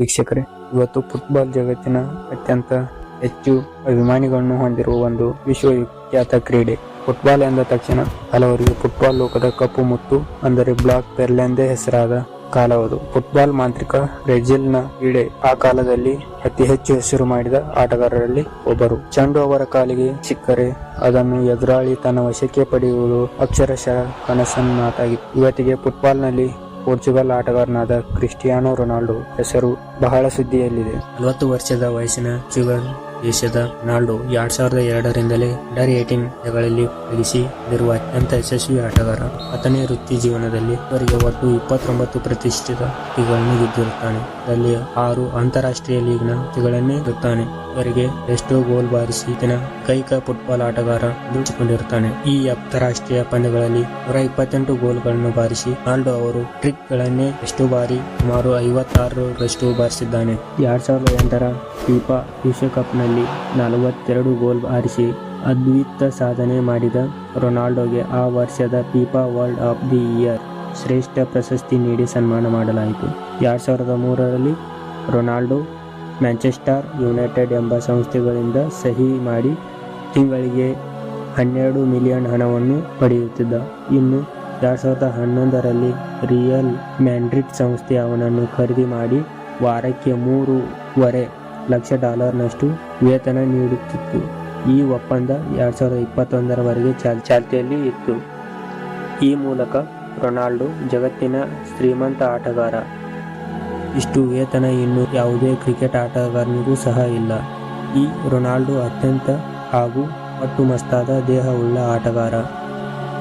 ವೀಕ್ಷಕರೇ, ಇವತ್ತು ಫುಟ್ಬಾಲ್ ಜಗತ್ತಿನ ಅತ್ಯಂತ ಹೆಚ್ಚು ಅಭಿಮಾನಿಗಳನ್ನು ಹೊಂದಿರುವ ಒಂದು ವಿಶ್ವವಿಖ್ಯಾತ ಕ್ರೀಡೆ. ಫುಟ್ಬಾಲ್ ಎಂದ ತಕ್ಷಣ ಹಲವರಿಗೆ ಫುಟ್ಬಾಲ್ ಲೋಕದ ಕಪ್ಪು ಮುತ್ತು, ಅಂದರೆ ಬ್ಲಾಕ್ ಪೆರ್ಲೆಂದೇ ಹೆಸರಾದ ಕಾಲವದು ಫುಟ್ಬಾಲ್ ಮಾಂತ್ರಿಕ ಬ್ರೆಜಿಲ್ನ ಕ್ರೀಡೆ ಆ ಕಾಲದಲ್ಲಿ ಅತಿ ಹೆಚ್ಚು ಹೆಸರು ಮಾಡಿದ ಆಟಗಾರರಲ್ಲಿ ಒಬ್ಬರು. ಚಂಡು ಅವರ ಕಾಲಿಗೆ ಸಿಕ್ಕರೆ ಅದನ್ನು ಎದುರಾಳಿ ತನ್ನ ವಶಕ್ಕೆ ಪಡೆಯುವುದು ಅಕ್ಷರಶಃ ಕನಸನ್ನಾತಾಗಿತ್ತು. ಇವತ್ತಿಗೆ ಫುಟ್ಬಾಲ್ನಲ್ಲಿ ಪೋರ್ಚುಗಲ್ ಆಟಗಾರನಾದ ಕ್ರಿಸ್ಟಿಯಾನೋ ರೊನಾಲ್ಡೋ ಹೆಸರು ಬಹಳ ಸುದ್ದಿಯಲ್ಲಿದೆ. ನಲವತ್ತು ವರ್ಷದ ವಯಸ್ಸಿನ ಪೋರ್ಚುಗಲ್ ದೇಶದ ರೊನಾಲ್ಡೋ ಎರಡ್ ಸಾವಿರದ ಎರಡರಿಂದಲೇ ಅಂಡರ್ ಏಟೀನ್ಗಳಲ್ಲಿ ಕಳಿಸಿರುವ ಅತ್ಯಂತ ಯಶಸ್ವಿ ಆಟಗಾರ, ಆತನೇ ವೃತ್ತಿ ಜೀವನದಲ್ಲಿ ಇವರಿಗೆ ಒಟ್ಟು ಇಪ್ಪತ್ತೊಂಬತ್ತು ಪ್ರತಿಷ್ಠಿತ ಕೃತಿಗಳನ್ನು ಗೆದ್ದಿರುತ್ತಾನೆ. ಅದರಲ್ಲಿ ಆರು ಅಂತಾರಾಷ್ಟ್ರೀಯ ಲೀಗ್ನ ಕೃತಿಗಳನ್ನೇ ಗೆದ್ದಾನೆ ಇವರಿಗೆ ಎಷ್ಟೋ ಗೋಲ್ ಬಾರಿಸಿ ಈತನ ಕೈಕ ಫುಟ್ಬಾಲ್ ಆಟಗಾರ ದುಡಿಸಿಕೊಂಡಿರುತ್ತಾನೆ ಈ ಅಂತಾರಾಷ್ಟ್ರೀಯ ಪಂದ್ಯಗಳಲ್ಲಿ ನೂರ ಇಪ್ಪತ್ತೆಂಟು ಗೋಲ್ಗಳನ್ನು ಬಾರಿಸಿ ರೊನಾಲ್ಡೋ ಅವರು ಟ್ರಿಕ್ ಗಳನ್ನೇ ಎಷ್ಟು ಬಾರಿ ಸುಮಾರು ಐವತ್ತಾರರಷ್ಟು ಬಾರಿಸಿದ್ದಾನೆ. ಎರಡ್ ಸಾವಿರದ ಎಂಟರ ಫಿಫಾ ವಿಶ್ವಕಪ್ನಲ್ಲಿ ನಲವತ್ತೆರಡು ಗೋಲ್ ಹಾರಿಸಿ ಅದ್ವಿತ ಸಾಧನೆ ಮಾಡಿದ ರೊನಾಲ್ಡೋಗೆ ಆ ವರ್ಷದ FIFA world of the year ಶ್ರೇಷ್ಠ ಪ್ರಶಸ್ತಿ ನೀಡಿ ಸನ್ಮಾನ ಮಾಡಲಾಯಿತು. ಎರಡು ಸಾವಿರದ ಮೂರರಲ್ಲಿ ರೊನಾಲ್ಡೋ ಮ್ಯಾಂಚೆಸ್ಟರ್ ಯುನೈಟೆಡ್ ಎಂಬ ಸಂಸ್ಥೆಗಳಿಂದ ಸಹಿ ಮಾಡಿ ತಿಂಗಳಿಗೆ ಹನ್ನೆರಡು ಮಿಲಿಯನ್ ಹಣವನ್ನು ಪಡೆಯುತ್ತಿದ್ದ. ಇನ್ನು ಎರಡು ಸಾವಿರದ ಹನ್ನೊಂದರಲ್ಲಿ ರಿಯಲ್ ಮ್ಯಾಂಡ್ರಿಡ್ ಸಂಸ್ಥೆ ಅವನನ್ನು ಖರೀದಿ ಮಾಡಿ ವಾರಕ್ಕೆ ಮೂರುವರೆ ಲಕ್ಷ ಡಾಲರ್ನಷ್ಟು ವೇತನ ನೀಡುತ್ತಿತ್ತು. ಈ ಒಪ್ಪಂದ ಎರಡು ಸಾವಿರದ ಇಪ್ಪತ್ತೊಂದರವರೆಗೆ ಚಾಲ್, ಚಾಲ್ತಿಯಲ್ಲಿ ಇತ್ತು. ಈ ಮೂಲಕ ರೊನಾಲ್ಡೋ ಜಗತ್ತಿನ ಶ್ರೀಮಂತ ಆಟಗಾರ. ಇಷ್ಟು ವೇತನ ಇನ್ನು ಯಾವುದೇ ಕ್ರಿಕೆಟ್ ಆಟಗಾರನಿಗೂ ಸಹ ಇಲ್ಲ. ಈ ರೊನಾಲ್ಡೋ ಅತ್ಯಂತ ಹಾಗೂ ಅಟ್ಟುಮಸ್ತಾದ ದೇಹವುಳ್ಳ ಆಟಗಾರ.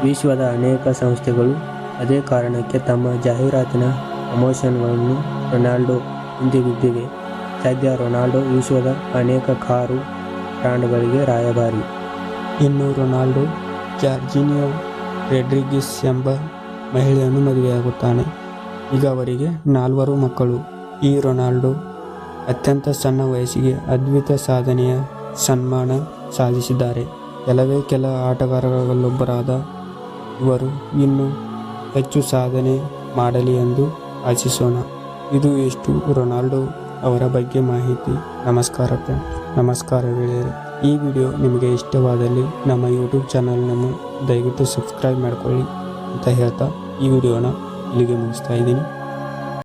ವಿಶ್ವದ ಅನೇಕ ಸಂಸ್ಥೆಗಳು ಅದೇ ಕಾರಣಕ್ಕೆ ತಮ್ಮ ಜಾಹೀರಾತಿನ ಪ್ರಮೋಷನ್ಗಳನ್ನು ರೊನಾಲ್ಡೋ ಹಿಂದೆ ಬಿದ್ದಿವೆ. ಸದ್ಯ ರೊನಾಲ್ಡೋ ವಿಶ್ವದ ಅನೇಕ ಕಾರು ಬ್ರ್ಯಾಂಡ್ಗಳಿಗೆ ರಾಯಭಾರಿ. ಇನ್ನು ರೊನಾಲ್ಡೋ ಜಾರ್ಜಿನಿಯೋ ರೆಡ್ರಿಗಿಸ್ ಎಂಬ ಮಹಿಳೆಯನ್ನು ಮದುವೆಯಾಗುತ್ತಾನೆ. ಈಗ ಅವರಿಗೆ ನಾಲ್ವರು ಮಕ್ಕಳು. ಈ ರೊನಾಲ್ಡೋ ಅತ್ಯಂತ ಸಣ್ಣ ವಯಸ್ಸಿಗೆ ಅದ್ಭುತ ಸಾಧನೆಯ ಸನ್ಮಾನ ಸಾಧಿಸಿದ್ದಾರೆ. ಕೆಲವೇ ಕೆಲ ಆಟಗಾರರಲ್ಲೊಬ್ಬರಾದ ಇವರು ಇನ್ನೂ ಹೆಚ್ಚು ಸಾಧನೆ ಮಾಡಲಿ ಎಂದು ಆಶಿಸೋಣ. ಇದು ಎಷ್ಟು ರೊನಾಲ್ಡೋ ಅವರ ಬಗ್ಗೆ ಮಾಹಿತಿ. ನಮಸ್ಕಾರ ನಮಸ್ಕಾರ ಗೆಳೆಯರು. ಈ ವಿಡಿಯೋ ನಿಮಗೆ ಇಷ್ಟವಾದಲ್ಲಿ ನಮ್ಮ ಯೂಟ್ಯೂಬ್ ಚಾನಲ್ನನ್ನು ದಯವಿಟ್ಟು ಸಬ್ಸ್ಕ್ರೈಬ್ ಮಾಡಿಕೊಳ್ಳಿ ಅಂತ ಹೇಳ್ತಾ ಈ ವಿಡಿಯೋನ ಇಲ್ಲಿಗೆ ಮುಗಿಸ್ತಾ ಇದ್ದೀನಿ.